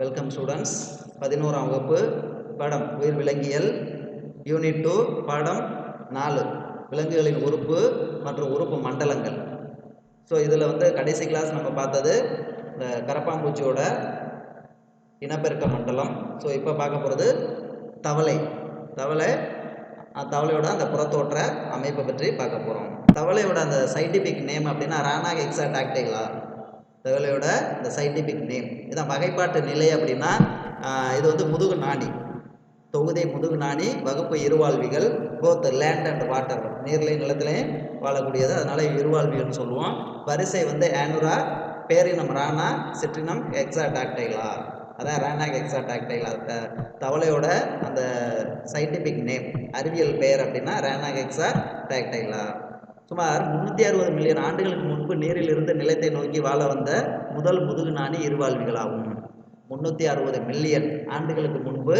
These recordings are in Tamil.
வெல்கம் ஸ்டூடெண்ட்ஸ் பதினோராம் வகுப்பு பாடம் உயிர் விலங்கியல் யூனிட் டூ பாடம் நாலு. விலங்குகளின் உறுப்பு மற்றும் உறுப்பு மண்டலங்கள். ஸோ இதில் வந்து கடைசி கிளாஸ் நம்ம பார்த்தது இந்த கரப்பாம்பூச்சியோட இனப்பெருக்க மண்டலம். ஸோ இப்போ பார்க்க போகிறது தவளை. தவளை தவளையோட அந்த புறத்தோற்ற அமைப்பை பற்றி பார்க்க போகிறோம் தவளையோட அந்த சயின்டிஃபிக் நேம் அப்படின்னா ரானாக் எக்ஸாடாக்டைலா தகவலையோட இந்த சயின்டிஃபிக் நேம் இதான் வகைப்பாட்டு நிலை அப்படின்னா இது வந்து முதுகு நாணி. தொகுதி முதுகு நாணி வகுப்பு இருவாழ்விகள் போத் லேண்ட் அண்ட் வாட்டர் நீர்லையும் நிலத்திலையும் வாழக்கூடியது. அதனால இருவாழ்விகள்னு சொல்லுவோம். வரிசை வந்து ஆனுரா பேரினம் ராணா சிற்றினம் எக்ஸாடாக்டைலா அதான் ரானாக் எக்ஸாடாக்டைலா த- தவளையோட அந்த சயின்டிஃபிக் நேம் அறிவியல் பெயர் அப்படின்னா ரானாக் எக்ஸாடாக்டைலா சுமார் முன்னூற்றி அறுபது மில்லியன் ஆண்டுகளுக்கு முன்பு நீரிலிருந்து நிலத்தை நோக்கி வாழ வந்த முதல் முதுகு நாணி இருவாழ்விகளாகும். முன்னூற்றி அறுபது மில்லியன் ஆண்டுகளுக்கு முன்பு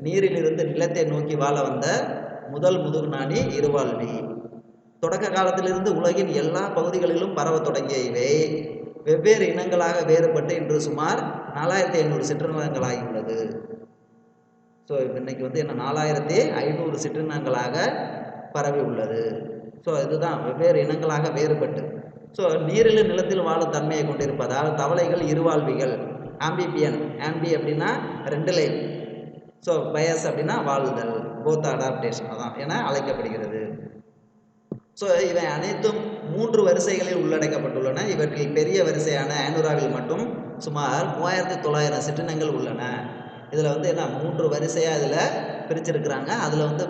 நீரிலிருந்து நிலத்தை நோக்கி வாழ வந்த முதல் முதுகு நாணி இருவாழ்வி. தொடக்க காலத்திலிருந்து உலகின் எல்லா பகுதிகளிலும் பரவத் தொடங்கிய இவை. வெவ்வேறு இனங்களாக வேறுபட்டு இன்று சுமார் நாலாயிரத்தி ஐநூறு சிற்றினங்களாகியுள்ளது ஸோ இன்னைக்கு வந்து என்ன? நாலாயிரத்தி ஐநூறு சிற்றினங்களாக பரவி உள்ளது ஸோ இதுதான் வெவ்வேறு இனங்களாக வேறுபட்டு ஸோ நீரில் நிலத்தில் வாழும் தன்மையை கொண்டிருப்பதால் தவளைகள் இருவாழ்விகள் ஆம்பிபியன் ஆம்பி அப்படின்னா ரெண்டு லைன் ஸோ பயஸ் அப்படின்னா வாழுதல் போத் அடாப்டேஷன் அதான் என அழைக்கப்படுகிறது. ஸோ இவை அனைத்தும் மூன்று வரிசைகளில் உள்ளடக்கப்பட்டுள்ளன. இவற்றில் பெரிய வரிசையான ஆனுராவில் மட்டும் சுமார் மூவாயிரத்தி தொள்ளாயிரம் சிற்றினங்கள் உள்ளன. இதில் வந்து என்ன மூன்று வரிசையாக இதில் பிரிச்சிருக்கிறாங்க. அதில் வந்து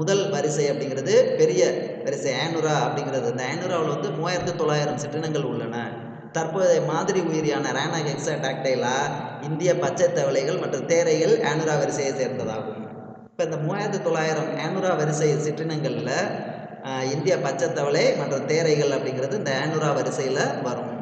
முதல் வரிசை அப்படிங்கிறது பெரிய வரிசை ஆனுரா அப்படிங்கிறது. இந்த ஆனுராவில் வந்து மூவாயிரத்து தொள்ளாயிரம் சிற்றினங்கள் உள்ளன. தற்போதைய மாதிரி உயிரியான ரேனா எக்ஸா டாக்டைலா இந்திய பச்சை தவளைகள் மற்றும் தேரைகள் ஆனுரா வரிசையை சேர்ந்ததாகும். இப்போ இந்த மூவாயிரத்து தொள்ளாயிரம் ஆனுரா வரிசை சிற்றினங்களில் இந்திய பச்சை தவளை மற்றும் தேரைகள் அப்படிங்கிறது இந்த ஆனுரா வரிசையில் வரும்.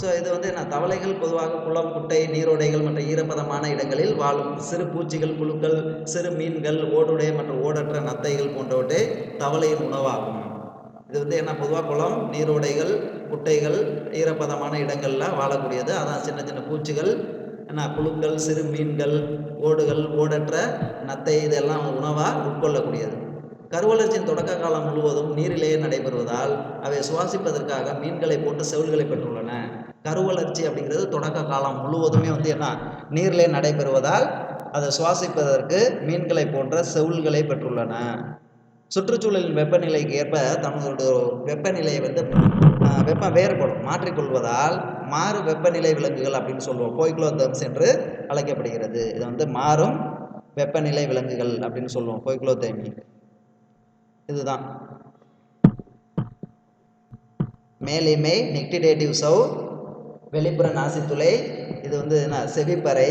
ஸோ இது வந்து என்ன? தவளைகள் பொதுவாக குளம் குட்டை நீரோடைகள் மற்றும் ஈரப்பதமான இடங்களில் வாழும் சிறு பூச்சிகள் புழுக்கள் சிறு மீன்கள் ஓடுடைய மற்றும் ஓடற்ற நத்தைகள் போன்றவற்றை தவளையின் உணவாகும். இது வந்து என்ன? பொதுவாக குளம் நீரோடைகள் குட்டைகள் ஈரப்பதமான இடங்களில் வாழக்கூடியது. அதான் சின்ன சின்ன பூச்சிகள் என்ன? புழுக்கள் சிறு மீன்கள் ஓடுகள் ஓடற்ற நத்தை இதெல்லாம் உணவாக உட்கொள்ளக்கூடியது. கருவளர்ச்சியின் தொடக்க காலம் முழுவதும் நீரிலேயே நடைபெறுவதால் அவை சுவாசிப்பதற்காக மீன்களை போட்டு செவில்களை பெற்றுள்ளன. கருவளர்ச்சி அப்படிங்கிறது தொடக்க காலம் முழுவதுமே வந்து என்ன நீரிலே நடைபெறுவதால் அதை சுவாசிப்பதற்கு மீன்களை போன்ற செவுள்களை பெற்றுள்ளன. சுற்றுச்சூழலின் வெப்பநிலைக்கு ஏற்ப தமது வெப்பநிலையை வந்து வெப்பம் வேறுபடும் மாற்றிக்கொள்வதால் மாறு வெப்பநிலை விலங்குகள் அப்படின்னு சொல்லுவோம். போய்க்ளோதம்ஸ் என்று அழைக்கப்படுகிறது. இது வந்து மாறும் வெப்பநிலை விலங்குகள் அப்படின்னு சொல்லுவோம். போய்க்ளோதேமி இதுதான். மேலிமை நெக்டிடேட்டிவ் சவ் வெளிப்புற நாசித்துளை இது வந்து என்ன? செவிப்பறை.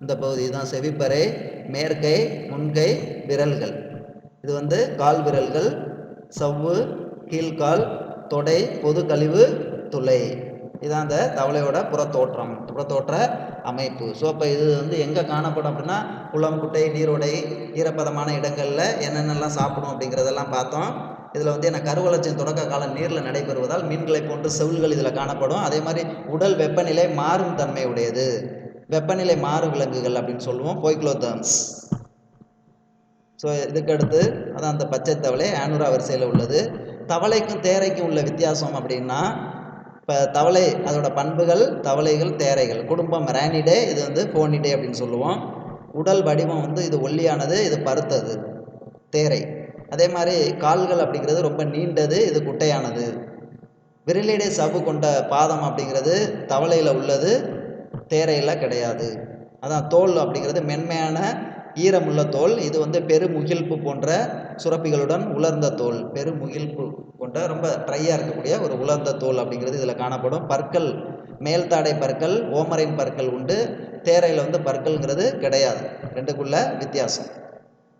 இந்த பகுதி தான் செவிப்பறை. மேற்கை முன்கை விரல்கள். இது வந்து கால் விரல்கள் சவ்வு கீழ்கால் தொடை பொது கழிவு துளை. இதுதான் அந்த தவளையோட புறத்தோற்றம் புறத்தோற்ற அமைப்பு. ஸோ அப்போ இது வந்து எங்கே காணப்படும் அப்படின்னா குளம் குட்டை நீரோடை ஈரப்பதமான இடங்களில் என்னென்னலாம் சாப்பிடும் அப்படிங்கிறதெல்லாம் பார்த்தோம். இதில் வந்து என்ன கருவளர்ச்சியின் தொடக்க காலம் நீரில் நடைபெறுவதால் மீன்களை போன்று செவில்கள் இதில் காணப்படும். அதே மாதிரி உடல் வெப்பநிலை மாறும் தன்மை உடையது வெப்பநிலை மாறு விலங்குகள் அப்படின்னு சொல்லுவோம். போய்க்ளோதம்ஸ் ஸோ இதுக்கடுத்து அதான் அந்த பச்சை தவளை ஆனுரா வரிசையில் உள்ளது. தவளைக்கும் தேரைக்கும் உள்ள வித்தியாசம் அப்படின்னா இப்போ தவளை அதோட பண்புகள் தவளைகள் தேரைகள். குடும்பம் ரேனிடே இது வந்து ஃபோனிடே அப்படின்னு சொல்லுவோம். உடல் வடிவம் வந்து இது ஒல்லியானது இது பருத்தது. தேரை. அதே மாதிரி கால்கள் அப்படிங்கிறது ரொம்ப நீண்டது இது குட்டையானது. விரலிடை சவ்வு கொண்ட பாதம் அப்படிங்கிறது தவளையில் உள்ளது தேரையில் கிடையாது. அதான் தோல் அப்படிங்கிறது மென்மையான ஈரமுள்ள தோல் இது வந்து பெருமுகிழ்ப்பு போன்ற சுரப்பிகளுடன் உலர்ந்த தோல். பெருமுகிழ்ப்பு போன்ற ரொம்ப ட்ரையாக இருக்கக்கூடிய ஒரு உலர்ந்த தோல் அப்படிங்கிறது இதில் காணப்படும். பற்கள் மேல்தாடை பற்கள் ஓமரின் பற்கள் உண்டு. தேரையில் வந்து பற்கள்ங்கிறது கிடையாது. ரெண்டுக்குள்ள வித்தியாசம்.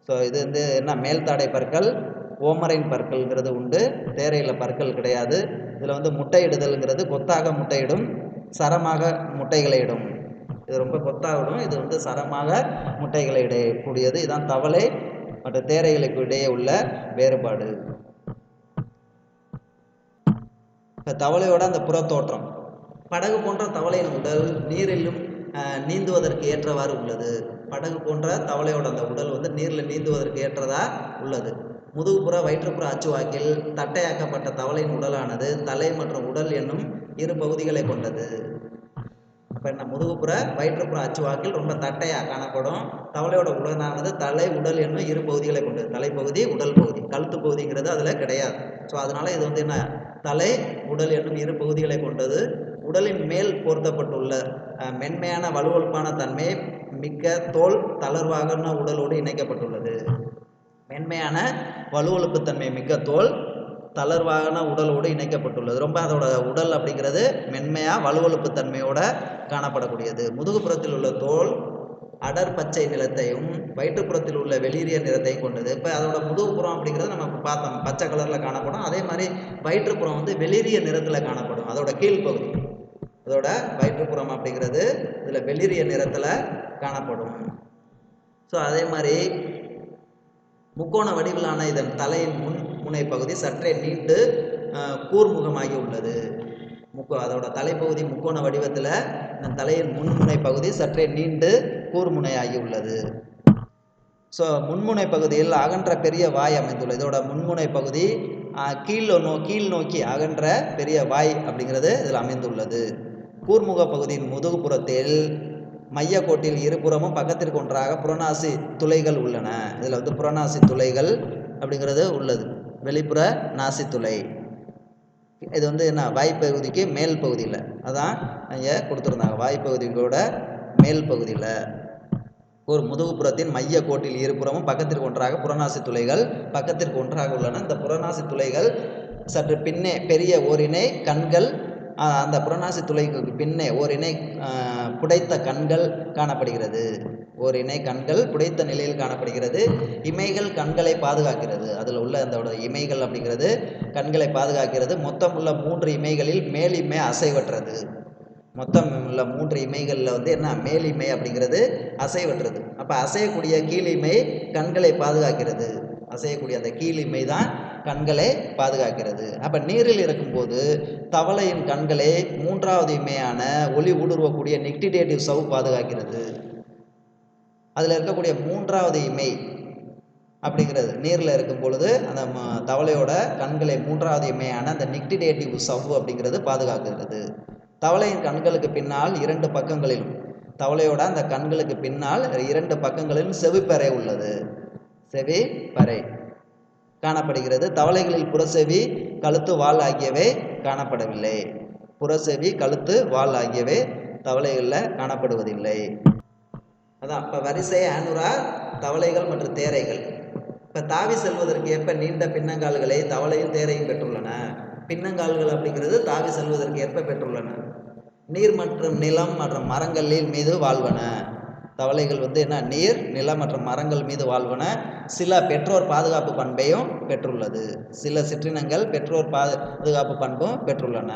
ஸோ இது வந்து என்ன? மேல்தாடை பற்கள் ஓமரைன் பற்கள்ங்கிறது உண்டு. தேரையில் பற்கள் கிடையாது. இதில் வந்து முட்டையிடுதல்ங்கிறது கொத்தாக முட்டையிடும் சரமாக முட்டைகளை இடும். இது ரொம்ப கொத்தாகணும். இது வந்து சரமாக முட்டைகளை இடையக்கூடியது. இதுதான் தவளை. மற்ற தேரைகளுக்கு இடையே உள்ள வேறுபாடு. இப்போ தவளையோட அந்த புறத்தோற்றம். படகு போன்ற தவளையின் உடல் நீரிலும் நீந்துவதற்கு ஏற்றவாறு உள்ளது. படகு போன்ற தவளையோட அந்த உடல் வந்து நீரில் நீந்துவதற்கு ஏற்றதா உள்ளது. முதுகுப்புற வயிற்றுப்புற அச்சுவாக்கில் தட்டையாக்கப்பட்ட தவளையின் உடலானது தலை மற்றும் உடல் என்னும் இரு பகுதிகளை கொண்டது. அப்போ என்ன முதுகுப்புற வயிற்றுப்புற அச்சுவாக்கில் ரொம்ப தட்டையாக காணப்படும். தவளையோட உடலானது தலை உடல் என்னும் இரு பகுதிகளை கொண்டது. தலைப்பகுதி உடல் பகுதி. கழுத்து பகுதிங்கிறது அதில் கிடையாது. ஸோ அதனால் இது வந்து என்ன? தலை உடல் என்னும் இரு பகுதிகளை கொண்டது. உடலின் மேல் பொருத்தப்பட்டுள்ள மென்மையான வலுவழுப்பான தன்மை மிக்க தோல் தளர்வாகன உடலோடு இணைக்கப்பட்டுள்ளது. மென்மையான வலுவழுப்புத்தன்மை மிக்க தோல் தளர்வான உடலோடு இணைக்கப்பட்டுள்ளது. ரொம்ப அதோட உடல் அப்படிங்கிறது மென்மையாக வலுவழுப்பு தன்மையோட காணப்படக்கூடியது. முதுகுப்புறத்தில் உள்ள தோல் அடர் பச்சை நிறத்தையும் வயிற்றுப்புறத்தில் உள்ள வெளிரிய நிறத்தையும் கொண்டது. இப்போ அதோட முதுகுப்புறம் அப்படிங்கிறது நம்ம பார்த்தோம். பச்சை கலரில் காணப்படும். அதே மாதிரி வயிற்றுப்புறம் வந்து வெளிரிய நிறத்தில் காணப்படும். அதோட கீழ்ப்பகுதி அதோட வயிற்றுப்புறம் அப்படிங்கிறது இதில் வெளிரிய நிறத்தில் காணப்படும். ஸோ அதே மாதிரி முக்கோண வடிவிலான இதன் தலையின் முன் முனை பகுதி சற்றே நீண்டு கூர்முகமாகி உள்ளது. முக்கோ அதோட தலைப்பகுதி முக்கோண வடிவத்தில் இந்த தலையின் முன்முனை பகுதி சற்றே நீண்டு கூர்முனையாகி உள்ளது. ஸோ முன்முனை பகுதியில் அகன்ற பெரிய வாய் அமைந்துள்ளது. இதோட முன்முனை பகுதி கீழ் நோ கீழ் நோக்கி அகன்ற பெரிய வாய் அப்படிங்கிறது இதில் அமைந்துள்ளது. கூர்முக பகுதியின் முதுகுப்புறத்தில் மையக்கோட்டில் இருபுறமும் பக்கத்திற்கு ஒன்றாக புறநாசி துளைகள் உள்ளன. இதில் வந்து புறநாசி துளைகள் அப்படிங்கிறது உள்ளது. வெளிப்புற நாசித்துளை. இது வந்து என்ன? வாய்ப்பகுதிக்கு மேல் பகுதியில். அதான் இங்கே கொடுத்துருந்தாங்க. வாய்ப்பகுதியோட மேல் பகுதியில். ஒரு முதுகுப்புறத்தின் மைய கோட்டில் இருபுறமும் பக்கத்திற்கு ஒன்றாக புறநாசி துளைகள் பக்கத்திற்கு ஒன்றாக உள்ளன. இந்த புறநாசி துளைகள் சற்று பின்னே பெரிய ஓரினை கண்கள் அந்த புறநாசி துளைக்கு பின்னே ஓர் இணை புடைத்த கண்கள் காணப்படுகிறது. ஓரினை கண்கள் புடைத்த நிலையில் காணப்படுகிறது. இமைகள் கண்களை பாதுகாக்கிறது. அதில் உள்ள அந்த இமைகள் அப்படிங்கிறது கண்களை பாதுகாக்கிறது. மொத்தம் உள்ள மூன்று இமைகளில் மேல் இமை அசைவற்றது. மொத்தம் உள்ள மூன்று இமைகளில் வந்து என்ன? மேல் இமை அப்படிங்கிறது அசைவற்றது. அப்போ அசையக்கூடிய கீழ் இமை கண்களை பாதுகாக்கிறது. அசையக்கூடிய அந்த கீழ் இமை தான் கண்களை பாதுகாக்கிறது. அப்போ நீரில் இருக்கும்போது தவளையின் கண்களை மூன்றாவது இமையான ஒளி ஊடுருவக்கூடிய நெக்டிடேட்டிவ் சவ் பாதுகாக்கிறது. அதில் இருக்கக்கூடிய மூன்றாவது இமை அப்படிங்கிறது. நீரில் இருக்கும் பொழுது அந்த ம- தவளையோட கண்களை மூன்றாவது இமையான அந்த நிக்டிடேட்டிவ் சவ் அப்படிங்கிறது பாதுகாக்கிறது. தவளையின் கண்களுக்கு பின்னால் இரண்டு பக்கங்களிலும் தவளையோட அந்த கண்களுக்கு பின்னால் இரண்டு பக்கங்களிலும் செவிப்பறை உள்ளது. செவி பறை காணப்படுகிறது. தவளைகளில் புறசெவி கழுத்து வால் ஆகியவை காணப்படவில்லை. புறசெவி கழுத்து வால் ஆகியவை தவளைகளில் காணப்படுவதில்லை. அதான் இப்போ வரிசை ஆனுரா தவளைகள் மற்றும் தேரைகள். இப்போ தாவி செல்வதற்கு ஏற்ப நீண்ட பின்னங்கால்களை தவளையும் தேரையும் பெற்றுள்ளன. பின்னங்கால்கள் அப்படிங்கிறது தாவி செல்வதற்கு ஏற்ப பெற்றுள்ளன. நீர் மற்றும் நிலம் மற்றும் மரங்களில் மீது வாழ்வன. தவளைகள் வந்து என்ன? நீர் நிலம் மற்றும் மரங்கள் மீது வாழ்வன சில பெற்றோர் பாதுகாப்பு பண்பையும் பெற்றுள்ளது. சில சிற்றினங்கள் பெற்றோர் பாதுகாப்பு பண்பும் பெற்றுள்ளன.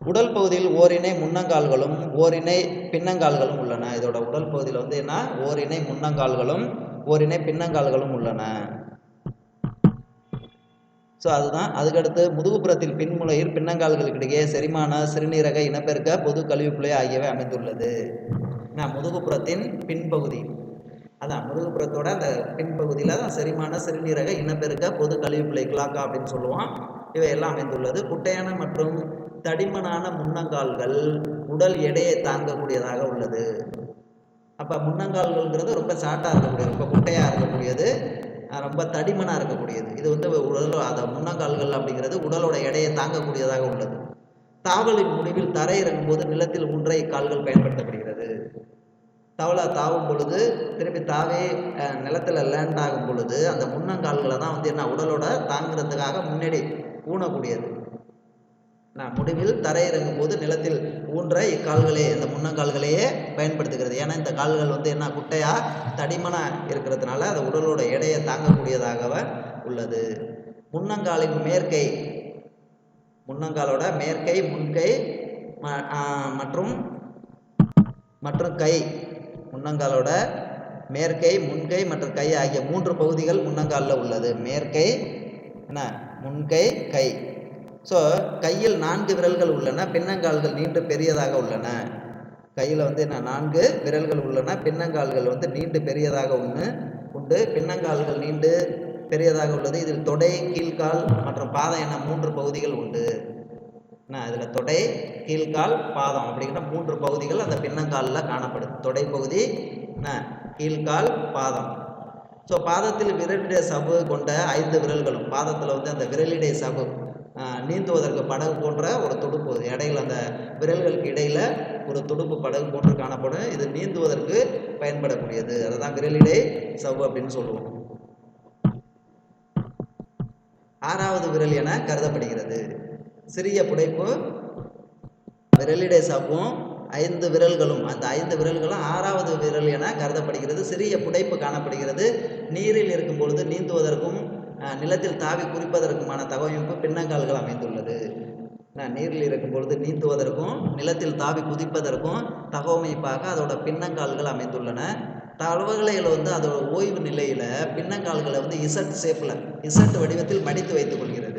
உடல் பகுதியில் ஓரிணை முன்னங்கால்களும் ஓரிணை பின்னங்கால்களும் உள்ளன. இதோட உடல் பகுதியில் வந்து என்ன? ஓரிணை முன்னங்கால்களும் ஓரிணை பின்னங்கால்களும் உள்ளன. ஸோ அதுதான். அதுக்கடுத்து முதுகுப்புறத்தில் பின்முலையில் பின்னங்கால்களுக்கிடையே செரிமான சிறுநீரக இனப்பெருக்க பொது கழிவுப்புலை ஆகியவை அமைந்துள்ளது. என்ன முதுகுப்புறத்தின் பின்பகுதி. அதான் முதுகுப்புறத்தோட அந்த பின்பகுதியில் தான் செரிமான சிறுநீரக இனப்பெருக்க பொது கழிவுப்பிள்ளை கிளாக்கா அப்படின்னு சொல்லுவோம் இவை எல்லாம் அமைந்துள்ளது. குட்டையான மற்றும் தடிமனான முன்னங்கால்கள் உடல் எடையை தாங்கக்கூடியதாக உள்ளது. அப்போ முன்னங்கால்கள்ங்கிறது ரொம்ப ஷார்ட்டாக இருக்கக்கூடியது ரொம்ப குட்டையாக இருக்கக்கூடியது ரொம்ப தடிமனாக இருக்கக்கூடியது. இது வந்து உடல் அந்த முன்னங்கால்கள் அப்படிங்கிறது உடலோட எடையை தாங்கக்கூடியதாக உள்ளது. தாவலின் முடிவில் தரை இறங்கும்போது நிலத்தில் ஒன்றை கால்கள் பயன்படுத்தப்படுகிறது. தவளை தாவும் பொழுது திருப்பி தாவே நிலத்தில் லேண்ட் ஆகும் பொழுது அந்த முன்னங்கால்களை தான் வந்து என்ன உடலோட தாங்கிறதுக்காக முன்னாடி ஊனக்கூடியது. நான் முடிவில் தரையிறங்கும் போது நிலத்தில் ஊன்ற இக்கால்களே இந்த முன்னங்கால்களையே பயன்படுத்துகிறது. ஏன்னா இந்த கால்கள் வந்து என்ன குட்டையாக தடிமனாக இருக்கிறதுனால அது உடலோட எடையை தாங்கக்கூடியதாகவே உள்ளது. முன்னங்காலின் மேற்கை முன்னங்காலோட மேற்கை முன்கை ம- மற்றும் மற்றும் கை முன்னங்காலோட மேற்கை முன்கை மற்றும் கை ஆகிய மூன்று பகுதிகள் முன்னங்காலில் உள்ளது. மேற்கை என்ன? முன்கை கை. ஸோ கையில் நான்கு விரல்கள் உள்ளன பின்னங்கால்கள் நீண்டு பெரியதாக உள்ளன. கையில் வந்து என்ன? நான்கு விரல்கள் உள்ளன பின்னங்கால்கள் வந்து நீண்டு பெரியதாக ஒன்று உண்டு. பின்னங்கால்கள் நீண்டு பெரியதாக உள்ளது. இதில் தொடை கீழ்கால் மற்றும் பாதம் என மூன்று பகுதிகள் உண்டு. என்ன? அதில் தொடை கீழ்கால் பாதம் அப்படிங்கிற மூன்று பகுதிகள் அந்த பின்னங்காலில் காணப்படுது தொடை பகுதி என்ன? கீழ்கால் பாதம். ஸோ பாதத்தில் விரலிடை சவ்வு கொண்ட ஐந்து விரல்களும் பாதத்தில் வந்து அந்த விரலிடை சவ்வு நீந்துவதற்கு படகு போன்ற ஒரு துடுப்பு இடையில் அந்த விரல்களுக்கு இடையில் ஒரு துடுப்பு படகு போன்று காணப்படும். இது நீந்துவதற்கு பயன்படக்கூடியது. அதை தான் விரலிடை சவ்வு அப்படின்னு சொல்லுவோம். ஆறாவது விரல் என கருதப்படுகிறது. சிறிய புடைப்பு. விரலிடை சாப்பும் ஐந்து விரல்களும். அந்த ஐந்து விரல்களும் ஆறாவது விரல் என கருதப்படுகிறது. சிறிய புடைப்பு காணப்படுகிறது. நீரில் இருக்கும் பொழுது நீந்துவதற்கும் நிலத்தில் தாவி குறிப்பதற்குமான தகவமைப்பு பின்னங்கால்கள் அமைந்துள்ளது. நீரில் இருக்கும் பொழுது நீந்துவதற்கும் நிலத்தில் தாவி குதிப்பதற்கும் தகவமைப்பாக அதோட பின்னங்கால்கள் அமைந்துள்ளன. தவளைகள் வந்து அதோட ஓய்வு நிலையில் பின்னங்கால்களை வந்து இசட் ஷேப்பில் இசட் வடிவத்தில் மடித்து வைத்துக் கொள்கிறது.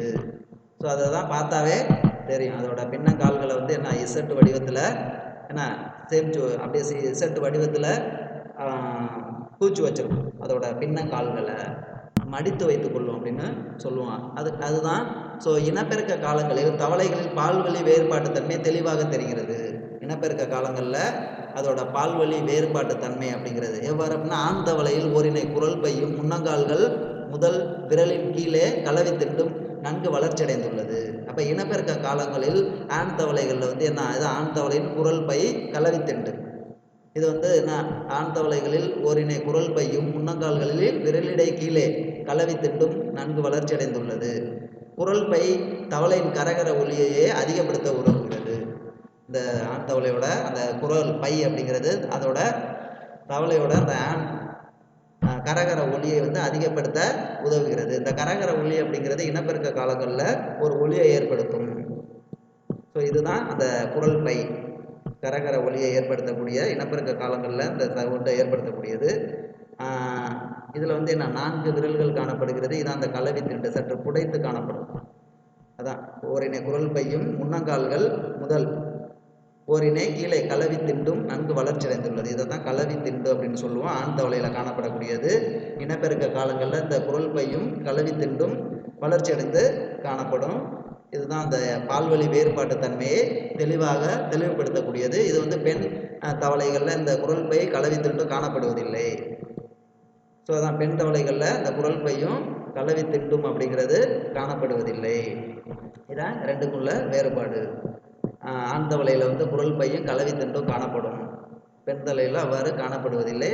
ஸோ அதை தான் பார்த்தாவே தெரியும். அதோட பின்னங்கால்களை வந்து என்ன இசட் வடிவத்தில் என்ன சேமிச்சு அப்படியே இசட்டு இசட் வடிவத்தில் பூச்சி வச்சிருக்கும் அதோட பின்னங்கால்களை மடித்து வைத்துக் கொள்ளும் அப்படின்னு சொல்லுவான். அது அதுதான். ஸோ இனப்பெருக்க காலங்களில் தவளைகளில் பால்வழி வேறுபாட்டு தன்மை தெளிவாக தெரிகிறது. இனப்பெருக்க காலங்களில் அதோட பால்வழி வேறுபாட்டு தன்மை அப்படிங்கிறது. எவ்வாறு அப்படின்னா ஆண் தவளையில் ஓரினை குரல் பையும் முன்னங்கால்கள் முதல் விரலின் கீழே கலவி திண்டும் நன்கு வளர்ச்சியடைந்துள்ளது. அப்போ இனப்பெருக்க காலங்களில் ஆண் தவளைகளில் வந்து என்ன இது ஆண் தவளையின் குரல் பை கலவி திண்டு. இது வந்து என்ன ஆண் தவளைகளில் ஓரினை குரல் பையும் முன்னங்கால்களில் விரலிடை கீழே கலவி திண்டும் நன்கு வளர்ச்சியடைந்துள்ளது. குரல் பை தவளையின் கரகர ஒலியையே அதிகப்படுத்த உதவுகிறது. இந்த ஆண் தவளையோட அந்த குரல் பை அப்படிங்கிறது அதோட தவளையோட அந்த ஆண் கரகர ஒளியை வந்து அதிகப்படுத்த உதவுகிறது. இந்த கரகர ஒளி அப்படிங்கிறது இனப்பெருக்க காலங்களில் ஒரு ஒளியை ஏற்படுத்தும். ஸோ இதுதான் அந்த குரல் பை. கரகர ஒளியை ஏற்படுத்தக்கூடிய இனப்பெருக்க காலங்களில் இந்த சவுண்டை ஏற்படுத்தக்கூடியது. இதில் வந்து என்ன நான்கு விரல்கள் காணப்படுகிறது. இதான் அந்த கலவி திண்டு. சற்று புடைத்து காணப்படும். அதான் ஓரின குரல் பையும் முன்னங்கால்கள் முதல். ஓரினை கீழே கலவி திண்டும் நன்கு வளர்ச்சியடைந்துள்ளது இதை தான் கலவி திண்டு அப்படின்னு சொல்லுவோம். ஆழ்ந்த வலையில் காணப்படக்கூடியது. இனப்பெருக்க காலங்களில் இந்த குரல் பையும் கலவி திண்டும் வளர்ச்சியடைந்து காணப்படும். இதுதான் அந்த பால்வழி வேறுபாட்டு தன்மையை தெளிவாக தெளிவுபடுத்தக்கூடியது. இது வந்து பெண் தவளைகளில் இந்த குரல் பை கலவி திண்டும் காணப்படுவதில்லை. ஸோ அதான் பெண் தவளைகளில் இந்த குரல் பையும் கலவி திண்டும் அப்படிங்கிறது காணப்படுவதில்லை. இதான் ரெண்டுக்குள்ள வேறுபாடு. ஆண் தவளையில் வந்து குரல் பையும் கலவி திண்டும் காணப்படும். பெண் தலையில் அவ்வாறு காணப்படுவதில்லை.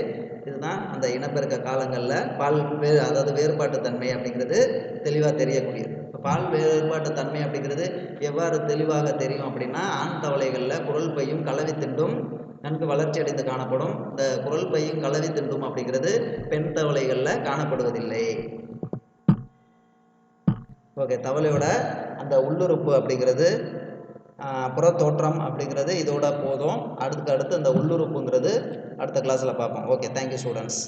இதுதான் அந்த இனப்பெருக்க காலங்களில் பால் வே அதாவது வேறுபாட்டு தன்மை அப்படிங்கிறது தெளிவாக தெரியக்கூடியது. இப்போ பால் வேறுபாட்டு தன்மை அப்படிங்கிறது எவ்வாறு தெளிவாக தெரியும் அப்படின்னா ஆண் தவளைகளில் குரல் பையும் கலவி திண்டும் நன்கு வளர்ச்சி அடைந்து காணப்படும். இந்த குரல் பையும் கலவி திண்டும் அப்படிங்கிறது பெண் தவளைகளில் காணப்படுவதில்லை. ஓகே தவளையோட அந்த உள்ளுறுப்பு அப்படிங்கிறது புறத்தோற்றம் அப்படிங்கிறது இதோட போதும். அடுத்து அடுத்து அந்த உள்ளுறுப்புங்கிறது அடுத்த கிளாஸில் பார்ப்போம். Okay thank you students